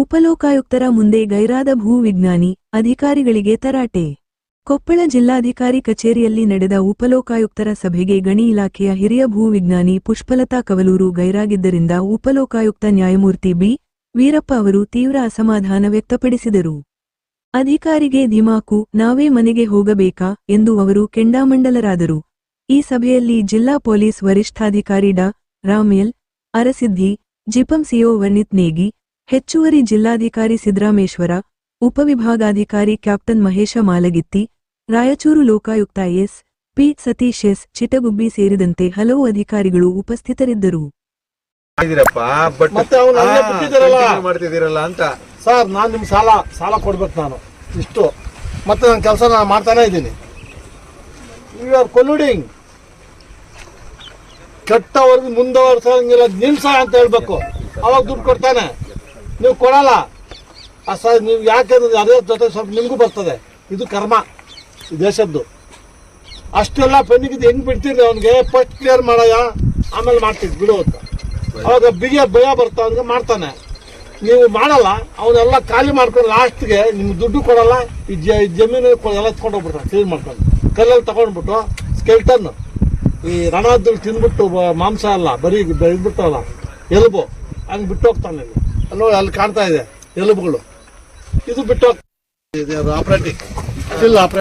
ಉಪಲೋಕಾಯುಕ್ತರ ಮುಂದೆ ಗೈರಾದ ಭೂ ವಿಜ್ಞಾನಿ, ಅಧಿಕಾರಿಗಳಿಗೆ ತರಾಟೆ. ಕೊಪ್ಪಳ ಜಿಲ್ಲಾಧಿಕಾರಿ ಕಚೇರಿಯಲ್ಲಿ ನಡೆದ ಉಪಲೋಕಾಯುಕ್ತರ ಸಭೆಗೆ ಗಣಿ ಇಲಾಖೆಯ ಹಿರಿಯ ಭೂವಿಜ್ಞಾನಿ ಪುಷ್ಪಲತಾ ಕವಲೂರು ಗೈರಾಗಿದ್ದರಿಂದ ಉಪಲೋಕಾಯುಕ್ತ ನ್ಯಾಯಮೂರ್ತಿ ಬಿ. ವೀರಪ್ಪ ಅವರು ತೀವ್ರ ಅಸಮಾಧಾನ ವ್ಯಕ್ತಪಡಿಸಿದರು. ಅಧಿಕಾರಿಗೆ ಧಿಮಾಕು, ನಾವೇ ಮನೆಗೆ ಹೋಗಬೇಕಾ ಎಂದು ಅವರು ಕೆಂಡಾಮಂಡಲರಾದರು. ಈ ಸಭೆಯಲ್ಲಿ ಜಿಲ್ಲಾ ಪೊಲೀಸ್ ವರಿಷ್ಠಾಧಿಕಾರಿ ಡಾ. ರಾಮೇಲ್ ಅರಸಿದ್ದಿ, ಜಿಪಂ ಸಿಒ ವರ್ಣಿತ್ ನೇಗಿ ಹೆಚ್ಚುವರಿ ಜಿಲ್ಲಾಧಿಕಾರಿ ಸಿದ್ದರಾಮೇಶ್ವರ ಉಪವಿಭಾಗಾಧಿಕಾರಿ captain Mahesh Malagitti Raichur Lokayukta S. P. Satish S. Chitagubbi ಸೇರಿದಂತೆ ಹಲವು ಅಧಿಕಾರಿಗಳು ಉಪಸ್ಥಿತರಿದ್ದರು. ಮಾಡಿದಿರಪ್ಪ ಬಟ್ ಮತ್ತೆ ಅವ್ನು ಹಂಗೆ ಬಿಟ್ಟಿದ್ದೀರಲ್ಲ. ಅಂತ. ಸರ್ ನಾನು ನಿಮ್ ಸಾಲ ಸಾಲ ಕೊಡ್ಬೇಕು ನಾನು. ಇಷ್ಟು. ಮತ್ತೆ ನನ್ನ ಕೆಲಸ ನಾನು ಮಾಡ್ತಾನೆ ಇದ್ದೀನಿ. ಯು ಆರ್ ಕೊಲ್ಯೂಡಿಂಗ್ ಕೆಟ್ಟವರೆಗೆ ಮುಂದವರ್ಸಂಗಿಲ್ಲ ನಿಲ್ಸ ಅಂತ ಹೇಳ್ಬೇಕು. ಅವಾಗ ದುಡ್ಡು ಕೊಡ್ತಾನೆ. ನೀವು ಕೊಡಲ್ಲ. ಆ ಸರ್ ನೀವು ಯಾಕೆ ಅಂದ್ರೆ ಅದೇ ಜೊತೆ ಸ್ವಲ್ಪ ನಿಮಗೂ ಬರ್ತದೆ. ಇದು ಕರ್ಮ ಈ ದೇಶದ್ದು. ಅಷ್ಟೆಲ್ಲ ಪೆನ್ನಿಗಿದ್ದು ಹೆಂಗ್ ಬಿಡ್ತೀರಿ ಅವನಿಗೆ? ಫಸ್ಟ್ ಕ್ಲಿಯರ್ ಮಾಡಯ್ಯ ಆಮೇಲೆ ಮಾಡ್ತೀವಿ ಬಿಡು ಅಂತ. ಅವಾಗ ಬಿಗಿಯ ಭಯ ಬರ್ತಾ ಅವನಿಗೆ ಮಾಡ್ತಾನೆ. ನೀವು ಮಾಡಲ್ಲ ಅವನ್ನೆಲ್ಲ ಖಾಲಿ ಮಾಡ್ಕೊಂಡು ಲಾಸ್ಟ್ಗೆ ನಿಮ್ಗೆ ದುಡ್ಡು ಕೊಡಲ್ಲ ಈ ಜ ಈ ಜಮೀನು ಎಲ್ಲ ಎತ್ಕೊಂಡು ಹೋಗ್ಬಿಡ್ತಾನೆ ಕ್ಲೀನ್ ಮಾಡ್ಕೊಂಡು. ಕಲ್ಲಲ್ಲಿ ತಗೊಂಡ್ಬಿಟ್ಟು ಸ್ಕೆಲ್ಟನ್ ಈ ರಣದಲ್ಲಿ ತಿಂದ್ಬಿಟ್ಟು ಮಾಂಸ ಅಲ್ಲ ಬರೀ ಇದ್ಬಿಟ್ಟಲ್ಲ ಎಲುಬು ಹಂಗೆ ಬಿಟ್ಟು ಹೋಗ್ತಾನೆ ನೋಡಿ ಅಲ್ಲಿ ಕಾಣ್ತಾ ಇದೆ. ಎಲುಬುಗಳು. ಇದು ಬಿಟ್ಟು ಆಪರೇಟಿಂಗ್ ಸ್ಟಿಲ್ ಆಪರೇಟ್